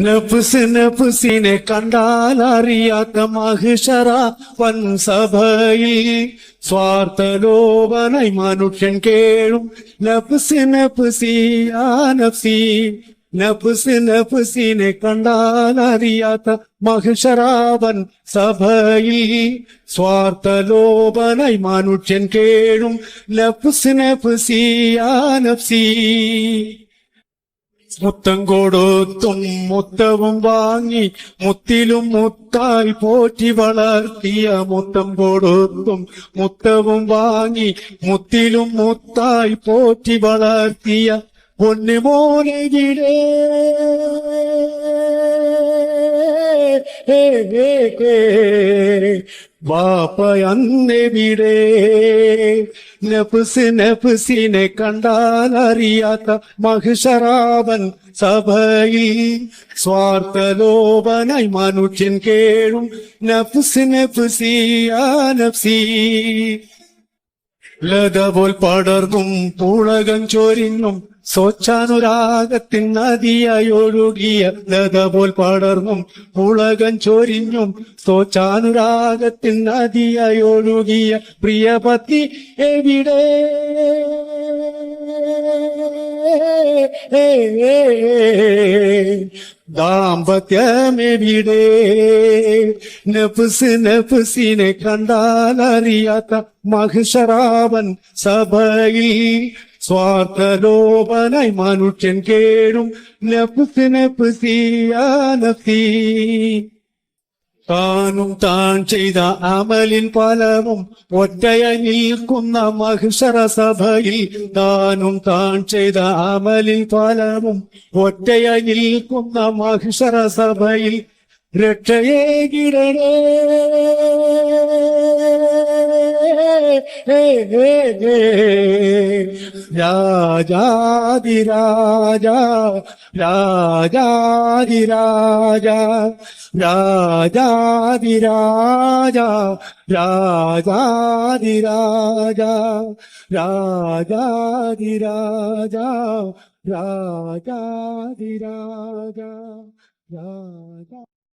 നഫ്സ് നഫ്സിനെ കണ്ടാൽ അറിയാത്ത മഹിഷറ വൻസഭയിൽ സ്വാർത്ഥലോപനായി മനുഷ്യൻ കേഴും. നഫ്സ് നഫ്സി ആ നഫ്സി. നഫ്സ് നഫ്സിനെ കണ്ടാൽ അറിയാത്ത മഹിഷറാവൻ സഭയിൽ സ്വാർത്ഥലോപനായി മനുഷ്യൻ കേഴും. നഫ്സ് നഫ്സി. മുത്തം കൊടുത്തും മുത്തവും വാങ്ങി മുത്തിലും മുത്തായി പോറ്റി വളർത്തിയ മുത്തം കൊടുത്തും മുത്തവും വാങ്ങി മുത്തിലും മുത്തായി പോറ്റി വളർത്തിയ പൊന്നുമോനെകിടേ ബാപ്പയന്നെവിടെ നഫ്സ് നഫ്സിനെ കണ്ടാൽ അറിയാത്ത മഹിഷറാവൻ സഭയിൽ സ്വാർത്ഥലോപനായി മനുഷ്യൻ കേഴും. നഫ്സ് നഫ്സിയാ നഫ്സി. ലത പോൽ പടർന്നും പുളകം ചൊരിഞ്ഞും സ്വച്ഛാനുരാഗത്തിൻ നദിയായി ഒഴുകിയ ലത പോൽ പടർന്നും പുളകം ചൊരിഞ്ഞും സ്വച്ഛാനുരാഗത്തിൻ നദിയായി ഒഴുകിയ പ്രിയപതി എവിടെ? ദാമ്പത്യമെവിടെ? നഫ്സ് നഫ്സിനെ കണ്ടാൽ അറിയാത്ത മഹിഷറാവൻ സഭയിൽ സ്വാർത്ഥലോപനായി മനുഷ്യൻ കേഴും നഫ്സ് നഫ്സിയാ നഫ്സി. താനും താൻ ചെയ്ത അമലിൻ ഫലവും ഒറ്റയ നിൽക്കുന്ന മഹിഷറ സഭയിൽ താനും താൻ ചെയ്ത അമലിൻ ഫലവും ഒറ്റയ നിൽക്കുന്ന മഹിഷറ സഭയിൽ രക്ഷയെ കിടണേ രാജാതിരാജ രാജാതിരാജ രാജാതിരാജ രാജാതിരാജ രാജാതിരാജ രാജാതിരാജ രാജ